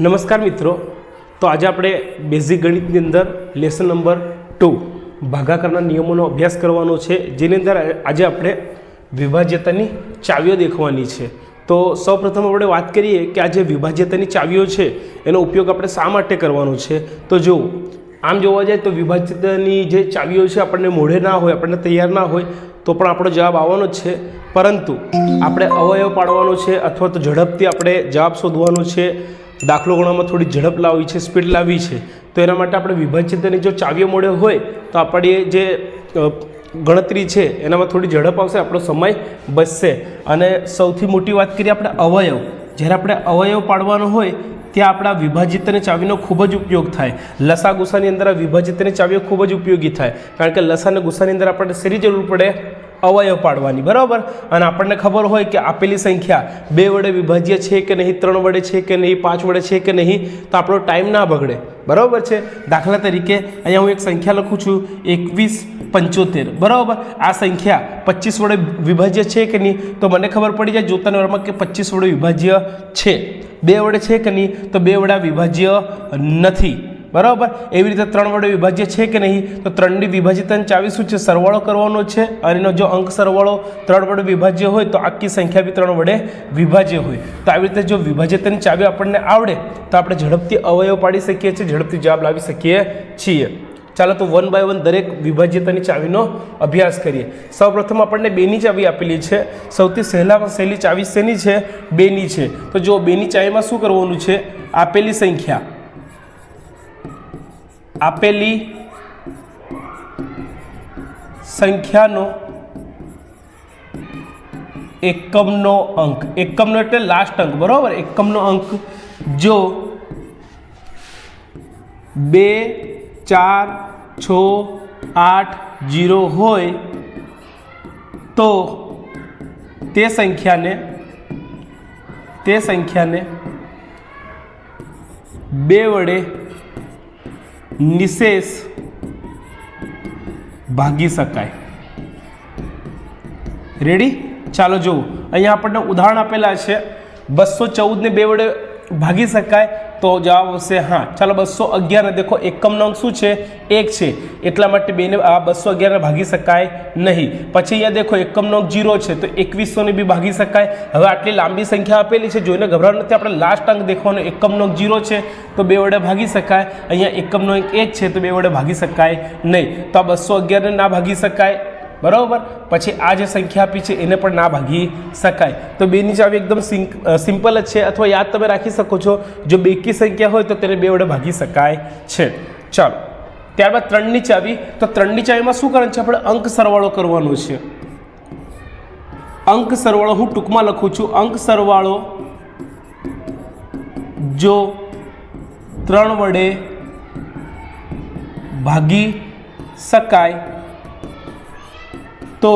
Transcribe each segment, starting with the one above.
નમસ્કાર મિત્રો. તો આજે આપણે બેઝિક ગણિતની અંદર લેસન નંબર ટુ, ભાગાકારના નિયમોનો અભ્યાસ કરવાનો છે, જેની અંદર આજે આપણે વિભાજ્યતાની ચાવીઓ દેખવાની છે. તો સૌપ્રથમ આપણે વાત કરીએ કે આ જે વિભાજ્યતાની ચાવીઓ છે, એનો ઉપયોગ આપણે શા માટે કરવાનો છે? તો જો, આમ જોવા જાય તો વિભાજ્યતાની જે ચાવીઓ છે, આપણને મોઢે ના હોય, આપણને તૈયાર ના હોય તો પણ આપણો જવાબ આવવાનો જ છે. પરંતુ આપણે અવયવ પાડવાનો છે અથવા તો ઝડપથી આપણે જવાબ શોધવાનો છે. દાખલો ગણવામાં થોડી ઝડપ લાવવી છે સ્પીડ લાવવી છે. તો એના માટે આપણે વિભાજ્યતાની જો ચાવીઓ મળ્યો હોય, તો આપણી જે ગણતરી છે, એનામાં થોડી ઝડપ આવશે, આપણો સમય બચશે. અને સૌથી મોટી વાત કરીએ આપણે અવયવ. જ્યારે આપણે અવયવ પાડવાનો હોય ત્યાં આપણા વિભાજિત અને ચાવીનો ખૂબ જ ઉપયોગ થાય. લસા ગુસાની અંદર આ અને ચાવીઓ ખૂબ જ ઉપયોગી થાય. કારણ કે લસા અને ગુસાની અંદર આપણને શેની જરૂર પડે? અવયવ પાડવાની, બરાબર? અને આપણને ખબર હોય કે આપેલી સંખ્યા બે વડે વિભાજ્ય છે કે નહીં, ત્રણ વડે છે કે નહીં, પાંચ વડે છે કે નહીં, તો આપણો ટાઈમ ના બગડે. બરાબર છે? દાખલા તરીકે અહીંયા હું એક સંખ્યા લખું છું, એકવીસ પંચોતેર. બરાબર? આ સંખ્યા પચીસ વડે વિભાજ્ય છે કે નહીં? તો મને ખબર પડી જાય જોતાના વારમાં કે પચીસ વડે વિભાજ્ય છે. બે વડે છે કે નહીં? તો બે વડે વિભાજ્ય નથી. બરાબર? એવી રીતે ત્રણ વડે વિભાજ્ય છે કે નહીં? તો ત્રણની વિભાજિત ચાવી શું છે, સરવાળો કરવાનો છે. અને એનો જો અંક સરવાળો ત્રણ વડે વિભાજ્ય હોય, તો આખી સંખ્યા બી ત્રણ વડે વિભાજ્ય હોય. તો આવી રીતે જો વિભાજ્યતાની ચાવી આપણને આવડે, તો આપણે ઝડપથી અવયવ પાડી શકીએ છીએ, ઝડપથી જવાબ લાવી શકીએ છીએ. ચાલો તો વન બાય વન દરેક વિભાજ્યતાની ચાવીનો અભ્યાસ કરીએ. સૌપ્રથમ આપણને બેની ચાવી આપેલી છે. સૌથી સહેલામાં સહેલી ચાવી શેની છે? બેની છે. તો જો બેની ચાવીમાં શું કરવાનું છે? આપેલી સંખ્યા. આપેલી સંખ્યાનો એકમનો અંક. એકમનો એટલે લાસ્ટ અંક, બરાબર? એકમનો અંક જો બે, ચાર, છ, આઠ, જીરો હોય તો તે સંખ્યાને તે સંખ્યાને બે વડે નિશેષ ભાગી શકાય. રેડી ચાલો જુઓ. અહીંયા આપણને ઉદાહરણ આપેલા છે. બસો ચૌદને બે વડે ભાગી શકાય. તો જવાબ આવશે હા. ચાલો બસો અગિયાર દેખો એકમનો અંક શું છે? એક છે. એટલા માટે બેને આ બસો અગિયારને ભાગી શકાય નહીં. પછી અહીંયા દેખો એકમનો અંક જીરો છે, તો એકવીસોને બી ભાગી શકાય. હવે આટલી લાંબી સંખ્યા આપેલી છે, જોઈને ગભરાવાનું નથી. આપણે લાસ્ટ અંક દેખવાનો એકમનો અંક જીરો છે, તો બે વડે ભાગી શકાય. અહીંયા એકમનો અંક એક છે, તો બે વડે ભાગી શકાય નહીં. તો આ બસો અગિયારને ના ભાગી શકાય. બરાબર? પછી આ જે સંખ્યા આપી છે, એને પણ ના ભાગી શકાય. તો બેની ચાવી એકદમ સિમ્પલ જ છે, અથવા યાદ તમે રાખી શકો છો, જો બેકી સંખ્યા હોય તો તેને બે વડે ભાગી શકાય છે. ચાલો, ત્યારબાદ ત્રણની ચાવી. તો ત્રણની ચાવીમાં શું કરવાનું છે? આપણે અંક સરવાળો કરવાનો છે. અંક સરવાળો હું ટૂંકમાં લખું છું. અંક સરવાળો જો ત્રણ વડે ભાગી શકાય તો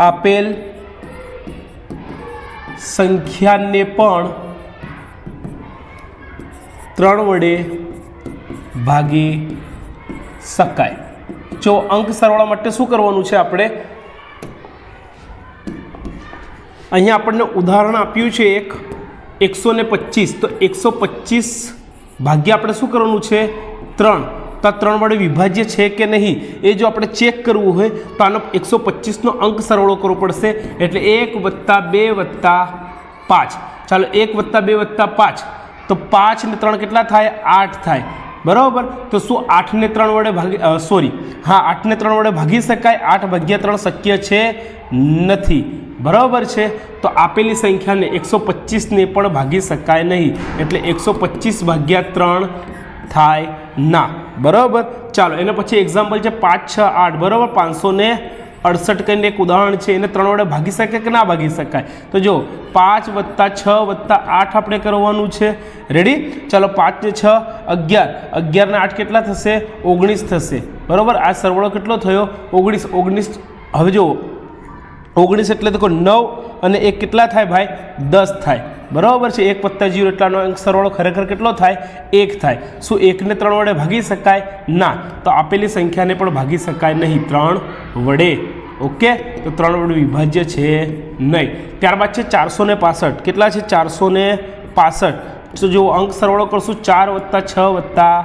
આપેલ સંખ્યાને પણ ત્રણ વડે ભાગી શકાય. જો અંક સરવાળા માટે શું કરવાનું છે આપણે? અહીંયા આપણને ઉદાહરણ આપ્યું છે એક, એકસો ને પચીસ. તો એકસો પચીસ ભાગ્યા આપણે શું કરવાનું છે? ત્રણ. તો ત્રણ વડે વિભાજ્ય છે કે નહીં, એ જો આપણે ચેક કરવું હોય, તો આનો એકસો પચીસનો અંક સરવાળો કરવો પડશે. એટલે એક વત્તા બે વત્તા પાંચ. ચાલો, એક વત્તા બે વત્તા પાંચ. તો પાંચ ને ત્રણ કેટલા થાય? આઠ થાય. બરાબર? તો શું આઠને ત્રણ વડે ભાગી સોરી. હા આઠને ત્રણ વડે ભાગી શકાય. આઠ ભાગ્યા ત્રણ શક્ય છે નથી. બરાબર છે? તો આપેલી સંખ્યાને એકસો પચીસને પણ ભાગી શકાય નહીં. એટલે એકસો પચીસ ભાગ્યા ત્રણ થાય ના. બરાબર? ચાલો, એના પછી એક્ઝામ્પલ છે પાંચ, છ, આઠ. બરાબર? પાંચસો ને અડસઠ કરીને એક ઉદાહરણ છે, એને ત્રણ વડે ભાગી શકાય કે ના ભાગી શકાય? તો જો, પાંચ વત્તા છ વત્તા આઠ આપણે કરવાનું છે. રેડી ચાલો, પાંચ ને છ, અગિયાર. અગિયાર ને આઠ કેટલા થશે? ઓગણીસ થશે. બરાબર? આ સરવાળો કેટલો થયો? ઓગણીસ ઓગણીસ. હવે જુઓ ઓગણીસ એટલે તો નવ અને એક કેટલા થાય ભાઈ? દસ થાય. બરાબર છે? એક વત્તા જીરો એટલાનો અંક સરવાળો ખરેખર કેટલો થાય? એક થાય. શું એકને ત્રણ વડે ભાગી શકાય? ના. તો આપેલી સંખ્યાને પણ ભાગી શકાય નહીં. ત્રણ વડે. ઓકે? તો ત્રણ વડે વિભાજ્ય છે નહીં. ત્યારબાદ છે ચારસો ને પાસઠ. કેટલા છે? ચારસો ને પાસઠ. તો જો અંક સરવાળો કરશું, ચાર વત્તા છ વત્તા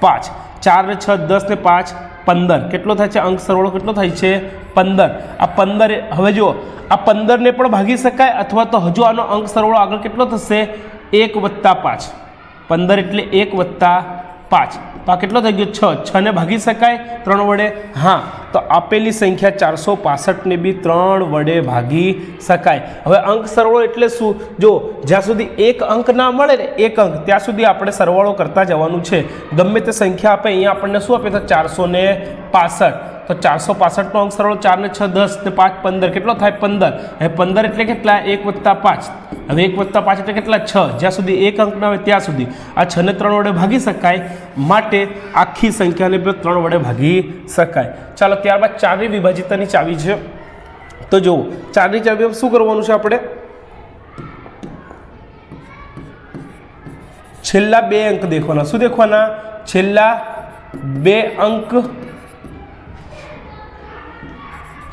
પાંચ. ચાર ને છ, દસ ને પાંચ પંદર. કેટલો થાય છે? અંક સરવાળો કેટલો થાય છે? પંદર. આ પંદર હવે જુઓ, આ પંદરને પણ ભાગી શકાય અથવા તો હજુ આનો અંક સરવાળો આગળ કેટલો થશે? એક વત્તા પાંચ. પંદર એટલે એક વત્તા પાંચ. તો આ કેટલો થઈ ગયો? છ. છને ભાગી શકાય? ત્રણ વડે? હા. તો આપેલી સંખ્યા ચારસો પાસઠને બી ત્રણ વડે ભાગી શકાય. હવે અંક સરવાળો એટલે શું? જો, જ્યાં સુધી એક અંક ના મળે ને એક અંક, ત્યાં સુધી આપણે સરવાળો કરતા જવાનું છે. ગમે તે સંખ્યા આપે, અહીંયા આપણને શું આપે? તો ચારસો ને પાસઠ. તો ચારસો પાસઠનો અંક સરવાળો ચાર ને છ, દસ ને પાંચ, પંદર. કેટલો થાય? પંદર. હવે પંદર એટલે કેટલા? એક વત્તા પાંચ. હવે એક વત્તા પાંચ એટલે કેટલા છ? જ્યાં સુધી એક અંક ના આવે ત્યાં સુધી. આ છને ત્રણ વડે ભાગી શકાય. માટે આખી સંખ્યાને બે ત્રણ વડે ભાગી શકાય. ચાલો ત્યારબાદ ચારની વિભાજિતાની ચાવી છે. તો જુઓ, ચારની ચાવી શું કરવાનું છે આપણે? છેલ્લા બે અંક દેખવાના. શું દેખવાના? છેલ્લા બે અંક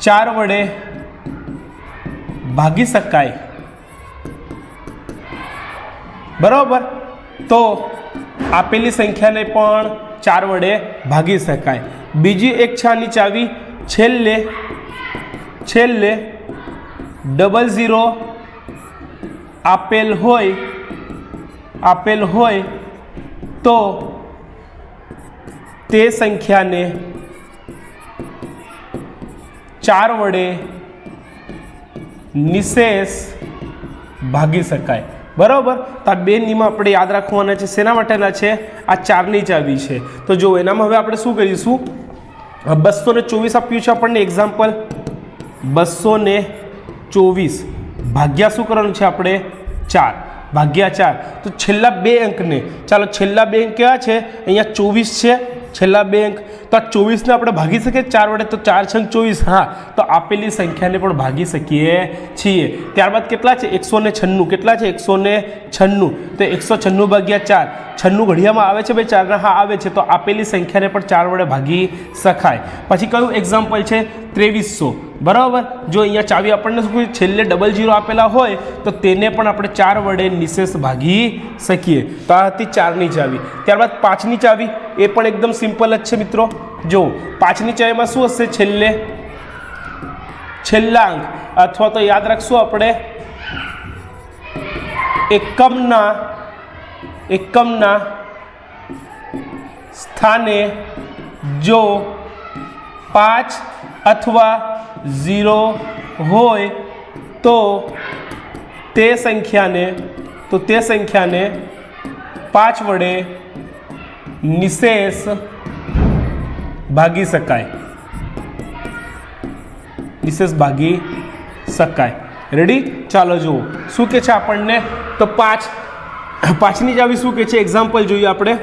ચાર વડે ભાગી શકાય. બરાબર? તો આપેલી સંખ્યાને પણ ચાર વડે ભાગી શકાય. બીજી એક છાની ચાવી છેલ્લે છેલ્લે ડબલ ઝીરો આપેલ હોય આપેલ હોય, તો તે સંખ્યાને ચાર વડે નિશેષ ભાગી શકાય. બરાબર? તો આ બે નિયમ આપણે યાદ રાખવાના છે. શેના માટેના છે? આ ચારની ચાવી છે. તો જો એનામાં હવે આપણે શું કરીશું? બસો ને ચોવીસ આપ્યું છે આપણને એક્ઝામ્પલ બસો ને ચોવીસ. ભાગ્યા શું કરવાનું છે આપણે? ચાર. ભાગ્યા ચાર. તો છેલ્લા બે અંકને. ચાલો છેલ્લા બે અંક કેવા છે? અહીંયા ચોવીસ છે. છેલ્લા બે અંક તો આ ચોવીસને આપણે ભાગી શકીએ? ચાર વડે તો ચાર છંક ચોવીસ. હા, તો આપેલી સંખ્યાને પણ ભાગી શકીએ છીએ. ત્યારબાદ કેટલા છે? એકસો ને છન્નું. કેટલા છે? એકસો ને છન્નું. તો એકસો છન્નું ભાગ્યા ચાર. છન્નું ઘડિયામાં આવે છે ભાઈ? ચારના હા, આવે છે. તો આપેલી સંખ્યાને પણ ચાર વડે ભાગી શકાય. પછી કયું એક્ઝામ્પલ છે? ત્રેવીસો. બરાબર? જો અહીંયા ચાવી આપણને શું? છેલ્લે ડબલ જીરો આપેલા હોય, તો તેને પણ આપણે ચાર વડે નિશેષ ભાગી શકીએ. તો આ હતી ચારની ચાવી. ત્યારબાદ પાંચની ચાવી, એ પણ એકદમ સિમ્પલ જ છે મિત્રો. જો, પાંચની ચાવીમાં શું હશે છેલ્લે? છેલ્લા અંક. અથવા તો યાદ રાખશું આપણે, એકમના એકમના સ્થાને જો પાંચ અથવા ઝીરો હોય તો તે સંખ્યાને, તો તે સંખ્યાને પાંચ વડે નિશેષ ભાગી શકાય. નિશેષ ભાગી શકાય. રેડી ચાલો જુઓ. શું કે છે આપણને? તો પાંચ. પાંચની ચાવી શું કે છે? એક્ઝામ્પલ જોઈએ આપણે.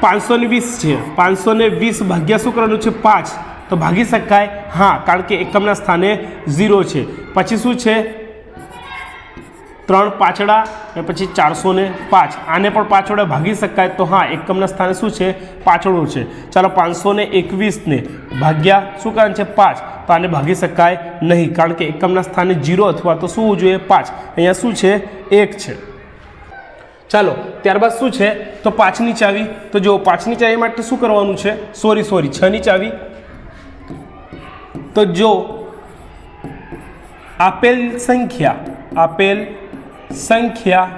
પાંચસો વીસ છે. પાંચસો વીસ ભાગ્યા શું કરવાનું છે? પાંચ. તો ભાગી શકાય. હા, કારણ કે એકમના સ્થાને ઝીરો છે. પછી શું છે? ત્રણ પાછળા ને પછી ચારસો ને પાંચ. આને પણ પાછળ ભાગી શકાય તો હા, એકમના સ્થાને શું છે? પાછળું છે. ચાલો પાંચસો ને એકવીસને ભાગ્યા શું કારણ છે? પાંચ. તો આને ભાગી શકાય નહીં, કારણ કે એકમના સ્થાને જીરો અથવા તો શું હોવું જોઈએ? પાંચ. અહીંયા શું છે? એક છે. ચાલો, ત્યારબાદ શું છે? તો પાંચની ચાવી. તો જો પાંચની ચાવી માટે શું કરવાનું છે? સોરી સોરી છની ચાવી. તો જો, આપેલ સંખ્યા આપેલ સંખ્યા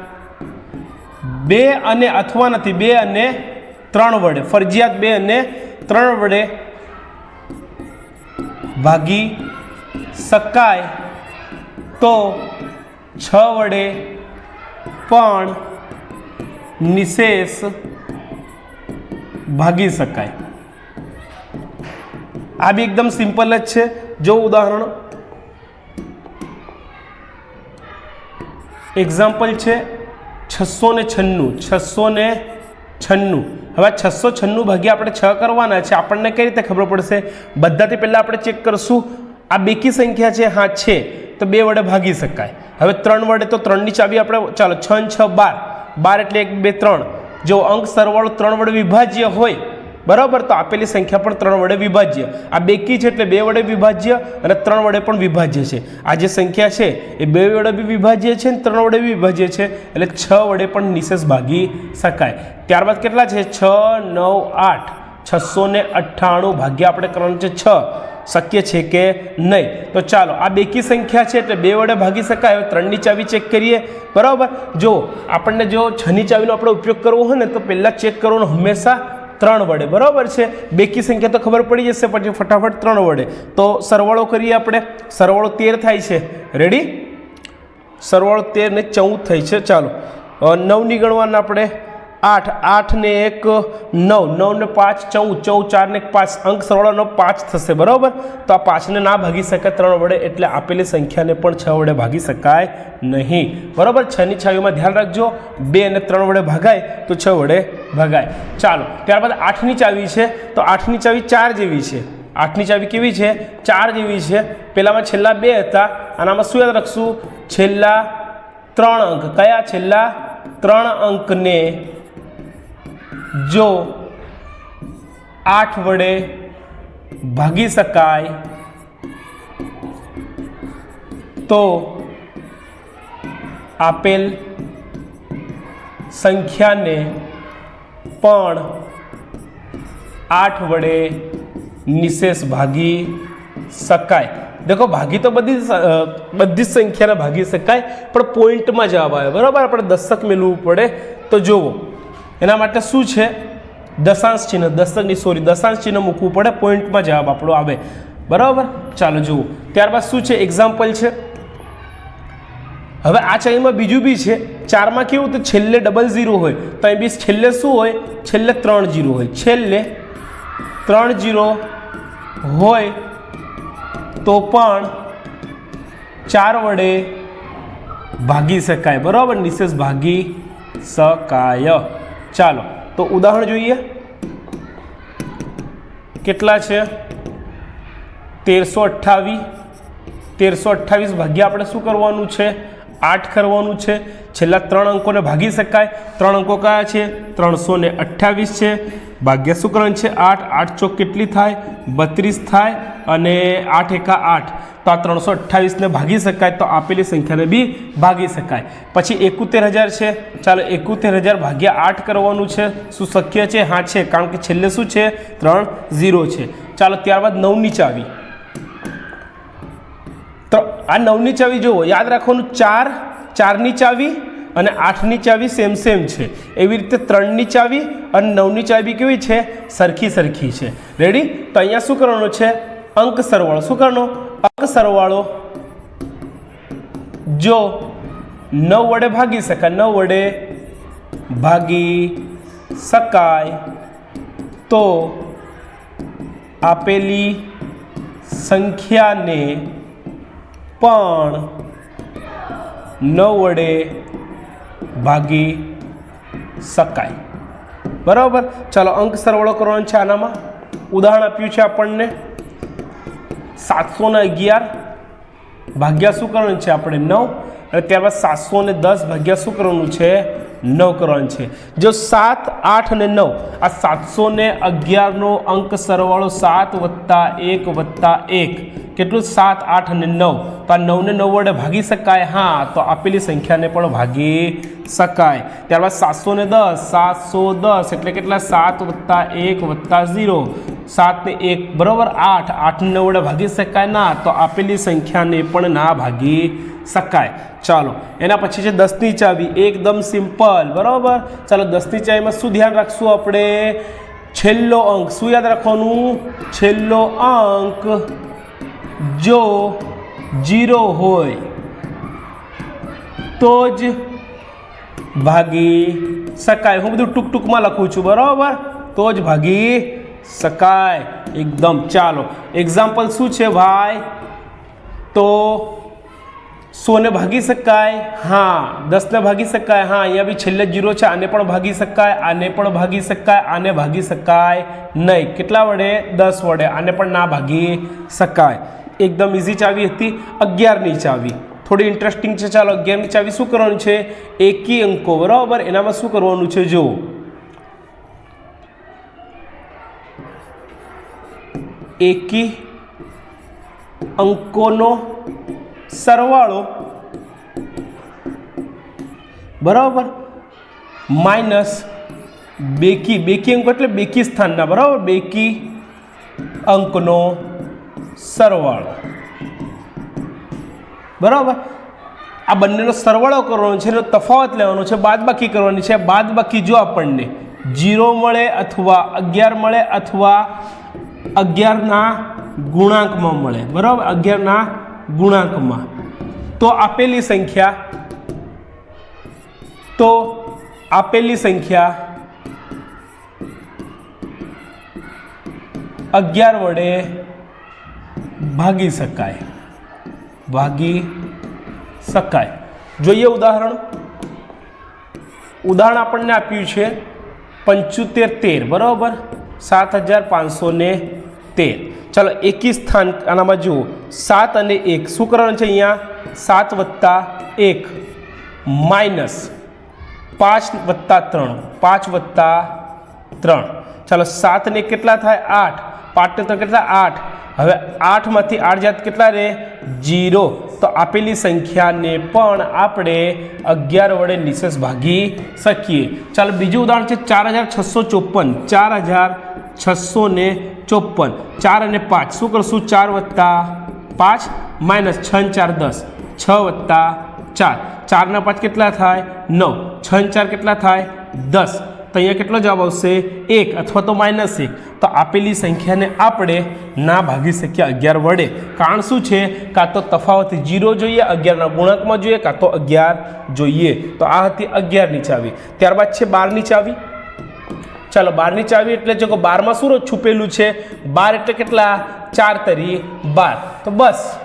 બે અને અથવા નથી, બે અને ત્રણ વડે, ફરજિયાત બે અને ત્રણ વડે ભાગી શકાય તો છ વડે પણ નિશેષ ભાગી શકાય. આ બી એકદમ સિમ્પલ જ છે. જો ઉદાહરણ એક્ઝામ્પલ છે છસો ને છન્નું, છસો ને છન્નું. હવે છસો છન્નું ભાગ્યા આપણે છ કરવાના છે. આપણને કઈ રીતે ખબર પડશે? બધાથી પહેલાં આપણે ચેક કરશું. આ બેકી સંખ્યા છે, હા, છે. તો બે વડે ભાગી શકાય. હવે ત્રણ વડે તો ત્રણની ચાવી આપણે, ચાલો, છ છ, બાર. બાર એટલે એક, બે, ત્રણ. જો અંક સરવાળો ત્રણ વડે વિભાજ્ય હોય બરાબર? તો આપેલી સંખ્યા પણ ત્રણ વડે વિભાજ્ય. આ બેકી છે એટલે બે વડે વિભાજ્ય અને ત્રણ વડે પણ વિભાજ્ય છે. આ જે સંખ્યા છે, એ બે વડે બી વિભાજ્ય છે અને ત્રણ વડે વિભાજ્ય છે, એટલે છ વડે પણ નિશેષ ભાગી શકાય. ત્યારબાદ કેટલા છે? છ, નવ, આઠ. છસો ને અઠ્ઠાણું ભાગ્યા આપણે કરવાનું છે છ. શક્ય છે કે નહીં? તો ચાલો, આ બેકી સંખ્યા છે એટલે બે વડે ભાગી શકાય. હવે ત્રણની ચાવી ચેક કરીએ. બરાબર? જો આપણને જો છની ચાવીનો આપણે ઉપયોગ કરવો હોય ને, તો પહેલાં ચેક કરવાનું હંમેશા ત્રણ વડે, બરાબર છે? બેકી સંખ્યા તો ખબર પડી જશે પછી ફટાફટ ત્રણ વડે, તો સરવાળો કરીએ આપણે. સરવાળો તેર થાય છે. રેડી સરવાળો તેર ને ચૌદ થઈ છે. ચાલો. નવની ગણવાના આપણે. આઠ આઠ ને એક, નવ નવ ને પાંચ, ચૌદ ચૌદ, ચાર ને પાંચ, અંક સરવાળાનો પાંચ થશે, બરાબર? તો આ પાંચને ના ભાગી શકાય ત્રણ વડે, એટલે આપેલી સંખ્યાને પણ છ વડે ભાગી શકાય નહીં. બરાબર? છની છાયુમાં ધ્યાન રાખજો, બે અને ત્રણ વડે ભાગાય, તો છ વડે ભાગાય. ચાલો, ત્યારબાદ આઠની ચાવી છે, તો આઠની ચાવી ચાર જેવી છે. આઠની ચાવી કેવી છે? ચાર જેવી છે. પહેલાંમાં છેલ્લા બે હતા, આનામાં શું યાદ રાખશું? છેલ્લા ત્રણ અંક. કયા છેલ્લા ત્રણ અંકને જો આઠ વડે ભાગી શકાય, તો આપેલ સંખ્યાને પણ આઠ વડે નિશેષ ભાગી શકાય. દેખો, ભાગી તો બધી બધી જ સંખ્યાને ભાગી શકાય, પણ પોઈન્ટમાં જવાબ આવે. બરાબર? આપણે દશક મેળવવું પડે. તો જુઓ એના માટે શું છે? દશાંશ ચિહ્ન દશકની સોરી, દશાંશ ચિહ્ન મૂકવું પડે, પોઈન્ટમાં જવાબ આપણો આવે. બરાબર? ચાલો જુઓ. ત્યારબાદ શું છે? એક્ઝામ્પલ છે. હવે આ ચાઈમાં બીજું બી છે. ચારમાં કેવું? તો છેલ્લે ડબલ ઝીરો હોય. તો અહીં બી છેલ્લે શું હોય? છેલ્લે ત્રણ જીરો હોય. છેલ્લે ત્રણ જીરો હોય તો પણ ચાર વડે ભાગી શકાય. બરાબર? નિશેષ ભાગી શકાય. ચાલો, તો ઉદાહરણ જોઈએ. કેટલા છે? તેરસો અઠ્ઠાવીસ તેરસો અઠ્ઠાવીસ ભાગ્યા આપણે શું કરવાનું છે? આઠ કરવાનું છે. છેલ્લા ત્રણ અંકોને ભાગી શકાય. ત્રણ અંકો કયા છે? ત્રણસો ને અઠ્ઠાવીસ છે. ભાગ્યા શું કરવાનું છે? આઠ. આઠ ચોક કેટલી થાય? બત્રીસ થાય અને આઠ એકા આઠ. તો આ ત્રણસો અઠ્ઠાવીસને ભાગી શકાય. તો આપેલી સંખ્યાને બી ભાગી શકાય. પછી એકોતેર હજાર છે. ચાલો એકોતેર હજાર ભાગ્યા આઠ કરવાનું છે. શું શક્ય છે? હા છે. કારણ કે છેલ્લે શું છે? ત્રણ, ઝીરો છે. ચાલો ત્યારબાદ નવની ચાવી. તો આ નવની ચાવી જુઓ, યાદ રાખવાનું ચાર, ચારની ચાવી અને આઠની ચાવી સેમ સેમ છે. એવી રીતે ત્રણની ચાવી અને નવની ચાવી કેવી છે? સરખી સરખી છે. રેડી તો અહીંયા શું કરવાનું છે? અંક સરવાળો. શું કરવાનો? અંક સરવાળો જો નવ વડે ભાગી શકાય, નવ વડે ભાગી શકાય, તો આપેલી સંખ્યાને પણ નવ વડે ભાગી શકાય. બરાબર? ચાલો, અંક સરવાળો કરવાનો છે આનામાં. ઉદાહરણ આપ્યું છે આપણને. સાતસો ને અગિયાર ભાગ્યા શું કરવાનું છે આપણે નવ? અને ત્યારબાદ સાતસો ને દસ ભાગ્યા શું કરવાનું છે? નવ કરવાનું છે. જો સાત, આઠ અને નવ, આ સાતસો ને અગિયારનો અંક સરવાળો સાત વત્તા એક વત્તા એક. કેટલું? સાત, આઠ અને નવ. તો આ નવને નવ વડે ભાગી શકાય. હા, તો આપેલી સંખ્યાને પણ ભાગી શકાય. ત્યારબાદ સાતસો ને દસ, સાતસો દસ એટલે કેટલા? સાત વત્તા એક વત્તા ઝીરો. સાત એક બરાબર આઠ. આઠને વડે ભાગી શકાય ના, તો આપેલી સંખ્યાને પણ ના ભાગી શકાય. ચાલો, એના પછી છે દસની ચાવી. એકદમ સિમ્પલ, બરાબર? ચાલો, દસની ચાવીમાં શું ધ્યાન રાખશું આપણે? છેલ્લો અંક. શું યાદ રાખવાનું? છેલ્લો અંક જો જીરો હોય તો જ ભાગી શકાય. હું બધું ટૂંક ટૂંકમાં લખું છું, બરાબર? તો જ ભાગી શકાય. એકદમ, ચાલો. એક્ઝામ્પલ શું છે ભાઈ? તો સોને ભાગી શકાય? હા. દસને ભાગી શકાય? હા. અહીંયા બી છેલ્લે જીરો છે. આને પણ ભાગી શકાય. આને પણ ભાગી શકાય. આને ભાગી શકાય નહીં. કેટલા વડે? દસ વડે. આને પણ ના ભાગી શકાય. એકદમ ઇઝી ચાવી હતી. અગિયારની ચાવી. થોડી ઇન્ટરેસ્ટિંગ છે. ચાલો અગિયારની ચાવી શું કરવાનું છે? એકી અંકો, બરાબર? એનામાં શું કરવાનું છે? જો એકી અંકોનો સરવાળો બરાબર? માઇનસ બેકી બેકી અંકો એટલે બેકી સ્થાનના, બરાબર? બેકી અંકનો સરવાળો. બરાબર? આ બંનેનો સરવાળો કરવાનો છે, એનો તફાવત લેવાનો છે, બાદબાકી કરવાની છે. બાદબાકી જો આપણને જીરો મળે અથવા અગિયાર મળે અથવા અગિયારના ગુણાંકમાં મળે, બરાબર? અગિયારના ગુણાંકમાં. તો આપેલી સંખ્યા, તો આપેલી સંખ્યા અગિયાર વડે ભાગી શકાય. ભાગી શકાય. જોઈએ ઉદાહરણ. ઉદાહરણ આપણને આપ્યું છે પંચોતેર તેર, બરાબર? સાત હજાર પાંચસો ને તેર. ચાલો, એકી સ્થાન આનામાં જુઓ. સાત અને એક, શું કરવાનું છે અહીંયા? સાત વત્તા એક માઇનસ પાંચ વત્તા ત્રણ. પાંચ વત્તા ત્રણ. ચાલો સાતને કેટલા થાય? આઠ. પાંચને ત્રણ કેટલા? આઠ. હવે આઠમાંથી આઠ જાત કેટલા રહે? જીરો તો આપેલી સંખ્યાને પણ આપણે અગિયાર વડે નિશેષ ભાગી શકીએ. ચાલો, બીજું ઉદાહરણ છે ચાર હજાર છસો ચોપન ચાર હજાર છસો ને ચોપન ચાર અને પાંચ, શું કરશું? ચાર વત્તા પાંચ માઇનસ છ ચાર દસ. છ વત્તા ચાર. ચારના પાંચ કેટલા થાય? નવ. છ ચાર કેટલા થાય? દસ. તો અહીંયા કેટલો જવાબ આવશે? એક અથવા તો માઇનસ એક. તો આપેલી સંખ્યાને આપણે ના ભાગી શકીએ અગિયાર વડે. કારણ શું છે? કાં તો તફાવત જીરો જોઈએ, અગિયારના ગુણાંકમાં જોઈએ, કાં તો અગિયાર જોઈએ. તો આ હતી અગિયારની ચાવી. ત્યારબાદ છે બારની ચાવી. ચાલો બારની ચાવી એટલે જો બારમાં શું છુપેલું છે? બાર એટલે કેટલા? ચાર તરી બાર. તો બસ.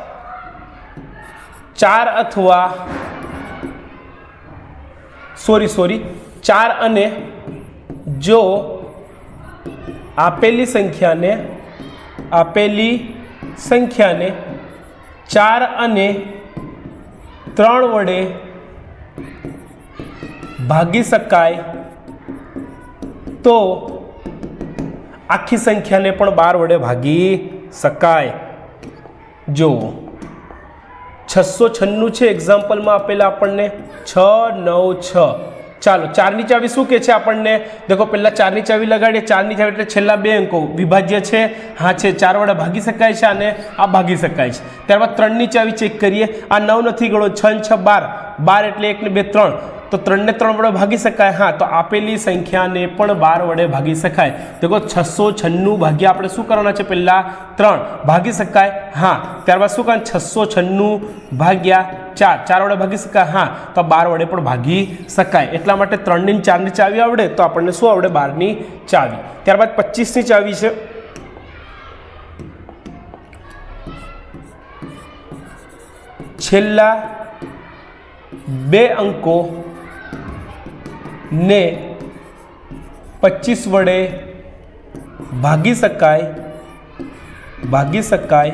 ચાર અથવા, સોરી સોરી, ચાર અને જો આપેલી સંખ્યાને આપેલી સંખ્યાને ચાર અને ત્રણ વડે ભાગી શકાય, તો આખી સંખ્યાને પણ બાર વડે ભાગી શકાય. જુઓ, છસો છન્નું છે એક્ઝામ્પલમાં આપેલા આપણને, છ, નવ, છ. ચાલો, ચારની ચાવી શું કે છે આપણને? દેખો, પહેલાં ચારની ચાવી લગાડીએ. ચારની ચાવી એટલે છેલ્લા બે અંકો. વિભાજ્ય છે, હા છે, ચાર વડે ભાગી શકાય છે અને આ ભાગી શકાય છે. ત્યારબાદ ત્રણની ચાવી ચેક કરીએ. આ નવ નથી ગણો, છ છ બાર. બાર એટલે એક ને બે, ત્રણ. તો ત્રણને ત્રણ વડે ભાગી શકાય. હા, તો આપેલી સંખ્યાને પણ બાર વડે ભાગી શકાય. દેખો, છસો છન્નું ભાગ્યા આપણે શું કરવાના છે પહેલાં? ત્રણ. ભાગી શકાય? હા. ત્યારબાદ શું કરવાનું? છસો છન્નું ભાગ્યા ચાર. ચાર વડે ભાગી શકાય? હા. તો બાર વડે પણ ભાગી શકાય. એટલા માટે ત્રણની ચારની ચાવી આવડે તો આપણને શું આવડે? બારની ચાવી. ત્યારબાદ પચીસની ચાવી છે. છેલ્લા બે અંકો ને પચીસ વડે ભાગી શકાય ભાગી શકાય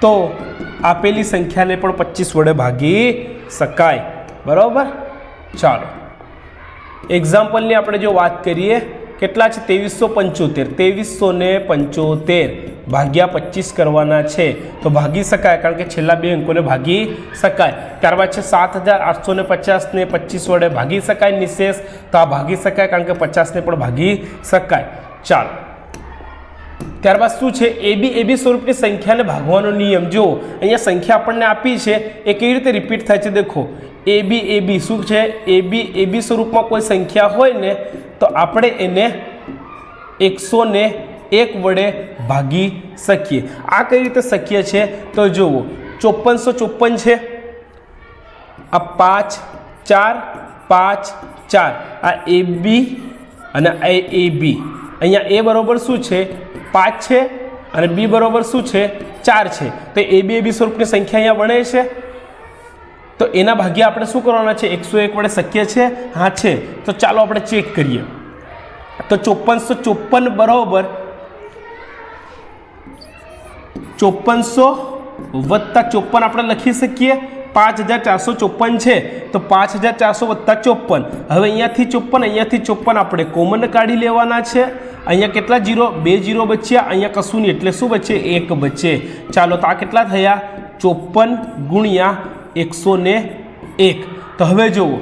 તો આપેલી સંખ્યાને પણ પચીસ વડે ભાગી શકાય. બરાબર? ચાલો. એક્ઝામ્પલની આપણે જો વાત કરીએ, કેટલા છે? ત્રેવીસો પંચોતેર. ત્રેવીસો ને પંચોતેર. ભાગ્યા પચીસ કરવાના છે. તો ભાગી શકાય, કારણ કે છેલ્લા બે અંકોને ભાગી શકાય. ત્યારબાદ છે સાત હજાર આઠસો ને પચાસને પચીસ વડે ભાગી શકાય નિશેષ. તો આ ભાગી શકાય, કારણ કે પચાસને પણ ભાગી શકાય. ચાલો. ત્યારબાદ શું છે? એબી એબી સ્વરૂપની સંખ્યાને ભાગવાનો નિયમ. જો અહીંયા સંખ્યા આપણને આપી છે. એ કેવી રીતે રિપીટ થાય છે દેખો. એબી એબી શું છે? એબી એબી સ્વરૂપમાં કોઈ સંખ્યા હોય ને, તો આપણે એને એકસો ને એક વડે ભાગી શકીએ. આ કઈ રીતે શક્ય છે? તો જુઓ ચોપનસો ચોપન છે. આ પાંચ, ચાર પાંચ, ચાર. આ એ બી અને આ એ બી અહીંયા એ બરાબર શું છે? પાંચ છે અને બી બરોબર શું છે? ચાર છે. તો એ બી એ બી સ્વરૂપની સંખ્યા અહીંયા વણે છે. તો એના ભાગ્યા આપણે શું કરવાના છે? એકસો એક વડે શક્ય છે? હા, છે. તો ચાલો આપણે ચેક કરીએ. તો ચોપનસો ચોપન બરાબર ચોપનસો વત્તા ચોપન આપણે લખી શકીએ. પાંચ હજાર ચારસો ચોપન છે. તો પાંચ હજાર ચારસો વત્તા ચોપન. હવે અહીંયાથી ચોપન અહીંયાથી ચોપન આપણે કોમન કાઢી લેવાના છે. અહીંયા કેટલા જીરો? બે જીરો બચ્યા. અહીંયા કશું નહીં એટલે શું બચે? એક બચે. ચાલો તો આ કેટલા થયા? ચોપન ગુણ્યા એકસો ને એક. તો હવે જુઓ.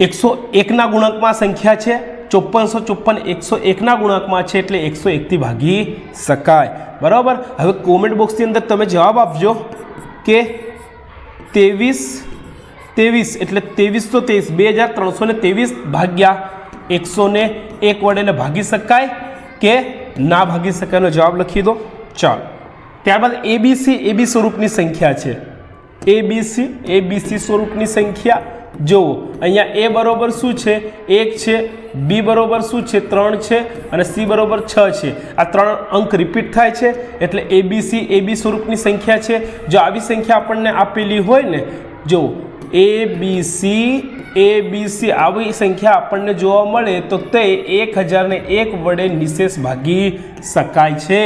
એકસો એકના ગુણકમાં સંખ્યા છે. ચોપનસો ચોપન, એકસો એકના ગુણાંકમાં છે એટલે એકસો એકથી ભાગી શકાય. બરાબર? હવે કોમેન્ટ બોક્સની અંદર તમે જવાબ આપજો કે ત્રેવીસ ત્રેવીસ એટલે ત્રેવીસ તો ત્રેવીસ, બે હજાર ત્રણસો ને ત્રેવીસ ભાગ્યા એકસો ને એક વડેને ભાગી શકાય કે ના ભાગી શકાયનો જવાબ લખી દો. ચાલો. ત્યારબાદ એબીસી એબી સ્વરૂપની સંખ્યા છે. એબીસી એબીસી સ્વરૂપની સંખ્યા જુઓ અહીંયા એ બરોબર શું છે? એક છે, બી બરોબર શું છે? ત્રણ છે અને સી બરોબર છ છે. આ ત્રણ અંક રિપીટ થાય છે, એટલે એબીસી એબી સ્વરૂપની સંખ્યા છે. જો આવી સંખ્યા આપણને આપેલી હોય ને, જો એ બી સી એ બી સી આવી સંખ્યા આપણને જોવા મળે, તો તે એક હજારને એક વડે નિશેષ ભાગી શકાય છે.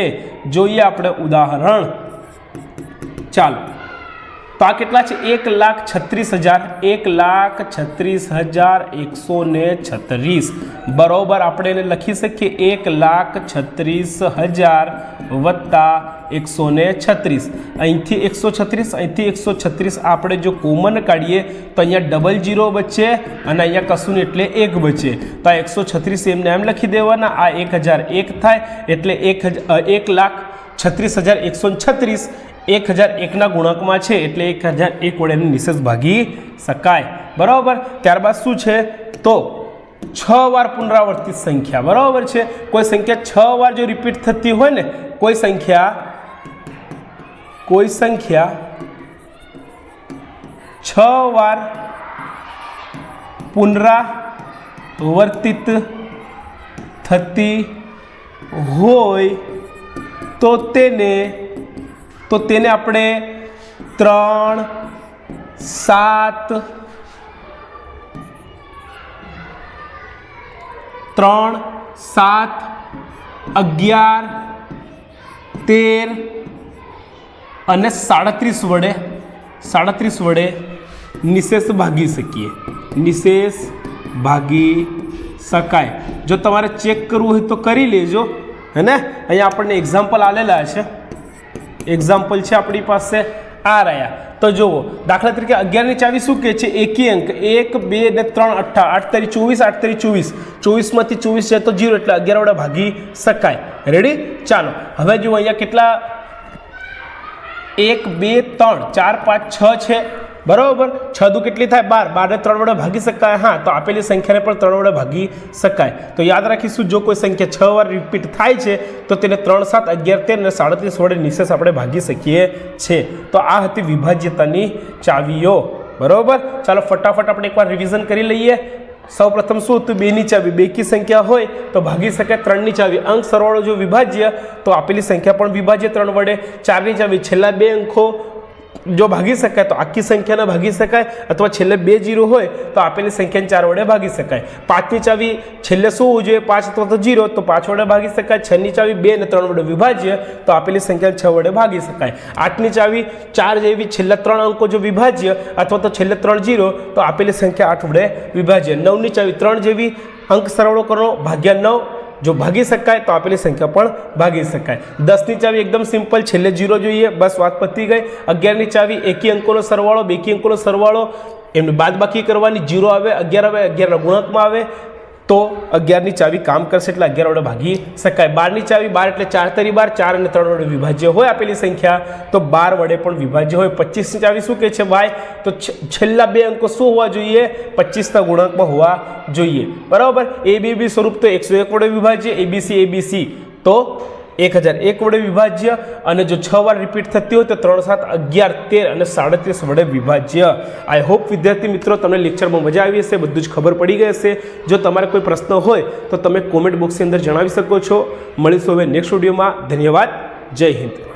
જોઈએ આપણે ઉદાહરણ. ચાલો. તો આ કેટલા છે? એક લાખ છત્રીસ હજાર, એક લાખ છત્રીસ હજાર એકસો ને છત્રીસ. બરોબર આપણે એને લખી શકીએ, એક લાખ છત્રીસ હજાર વત્તા એકસો ને છત્રીસ. અહીંથી એકસો છત્રીસ, અહીંથી એકસો છત્રીસ આપણે જો કોમન કાઢીએ, તો અહીંયા ડબલ જીરો બચે અને અહીંયા કશું એટલે એક બચે. તો આ એકસો છત્રીસ એમને એમ લખી દેવાના, આ એક હજાર એક થાય એટલે એક હજાર એક લાખ છત્રીસ હજાર એકસો છત્રીસ. એક હજાર એકના ગુણકમાં છે એટલે એક હજાર એક વડે એની નિશેષ ભાગી શકાય. બરાબર? ત્યારબાદ શું છે? તો છ વાર પુનરાવર્તિત સંખ્યા. બરાબર છે? કોઈ સંખ્યા છ વાર જો રિપીટ થતી હોય ને, કોઈ સંખ્યા કોઈ સંખ્યા છ વાર પુનરાવર્તિત થતી હોય તો તેને તો તેને આપણે ત્રણ, સાત ત્રણ, સાત, અગિયાર, તેર અને સાડત્રીસ વડે સાડત્રીસ વડે નિશેષ ભાગી શકીએ. નિશેષ ભાગી શકાય. જો તમારે ચેક કરવું હોય તો કરી લેજો. હે ને? અહીંયા આપણને એક્ઝામ્પલ આલેલા છે એક્ઝામ્પલ છે આપણી પાસે આ રહ્યા. તો જુઓ, દાખલા તરીકે અગિયારની ચાવી શું કહે છે? એકી અંક. એક, બે ને ત્રણ અઠ્ઠા આઠ તારી ચોવીસ, આઠ તારી ચોવીસ. ચોવીસમાંથી ચોવીસ છે તો જીરો, એટલે અગિયાર વડે ભાગી શકાય. રેડી ચાલો. હવે જુઓ અહીંયા કેટલા? એક, બે, ત્રણ. ચાર, પાંચ, છ છે. બરાબર? છ દુ કેટલી થાય? બાર. બારને ત્રણ વડે ભાગી શકાય. હા, તો આપેલી સંખ્યાને પણ ત્રણ વડે ભાગી શકાય. તો યાદ રાખીશું, જો કોઈ સંખ્યા છ વાર રિપીટ થાય છે, તો તેને ત્રણ સાત અગિયાર તેર અને સાડત્રીસ વડે નિશેષ આપણે ભાગી શકીએ છીએ તો આ હતી વિભાજ્યતાની ચાવીઓ. બરાબર? ચાલો ફટાફટ આપણે એકવાર રિવિઝન કરી લઈએ. સૌ પ્રથમ શું હતું? બેની ચાવી. બેકી સંખ્યા હોય તો ભાગી શકાય. ત્રણની ચાવી. અંક સરવાળો જો વિભાજ્ય, તો આપેલી સંખ્યા પણ વિભાજ્ય ત્રણ વડે. ચારની ચાવી. છેલ્લા બે અંકો જો ભાગી શકાય તો આખી સંખ્યાને ભાગી શકાય અથવા છેલ્લે બે જીરો હોય તો આપેલી સંખ્યાને ચાર વડે ભાગી શકાય. પાંચની ચાવી છેલ્લે શું હોવું જોઈએ? પાંચ અથવા તો જીરો, તો પાંચ વડે ભાગી શકાય. છની ચાવી બે અને ત્રણ વડે વિભાજ્ય તો આપેલી સંખ્યા છ વડે ભાગી શકાય. આઠની ચાવી ચાર જેવી છેલ્લા ત્રણ અંકો જો વિભાજ્ય અથવા તો છેલ્લે ત્રણ જીરો તો આપેલી સંખ્યા આઠ વડે વિભાજ્ય. નવની ચાવી ત્રણ જેવી અંક સરવાળો કરો ભાગ્યા નવ જો ભાગી શકાય તો આપેલી સંખ્યા પણ ભાગી શકાય. દસની ચાવી એકદમ સિમ્પલ, છેલ્લે જીરો જોઈએ, બસ વાત પતી ગઈ. અગિયારની ચાવી એકી અંકોનો સરવાળો, બેકી અંકોનો સરવાળો, એમની બાદબાકી કરવાની, જીરો આવે, અગિયાર આવે, અગિયારના ગુણકમાં આવે તો અગિયારની ચાવી કામ કરશે એટલે અગિયાર વડે ભાગી શકાય. બારની ચાવી બાર એટલે ચાર તરી બાર, ચાર અને ત્રણ વડે વિભાજ્ય હોય આપેલી સંખ્યા. તો બાર વડે પણ વિભાજ્ય હોય. પચીસની ચાવી શું કહે છે ભાઈ તો છેલ્લા બે અંકો શું હોવા જોઈએ? પચીસના ગુણાંકમાં હોવા જોઈએ. બરાબર? એ બી બી સ્વરૂપ તો એકસો એક વડે વિભાજ્ય. એબીસી એબીસી તો એક હજાર એક વડે વિભાજ્ય અને જો છ વાર રિપીટ થતી હોય તો ત્રણ સાત અગિયાર તેર અને સાડત્રીસ વડે વિભાજ્ય. આઈ હોપ વિદ્યાર્થી મિત્રો તમને લેક્ચરમાં મજા આવી હશે, બધું જ ખબર પડી ગઈ હશે. જો તમારે કોઈ પ્રશ્ન હોય તો તમે કોમેન્ટ બોક્સની અંદર જણાવી શકો છો. મળીશું હવે નેક્સ્ટ વિડીયોમાં ધન્યવાદ. જય હિન્દ.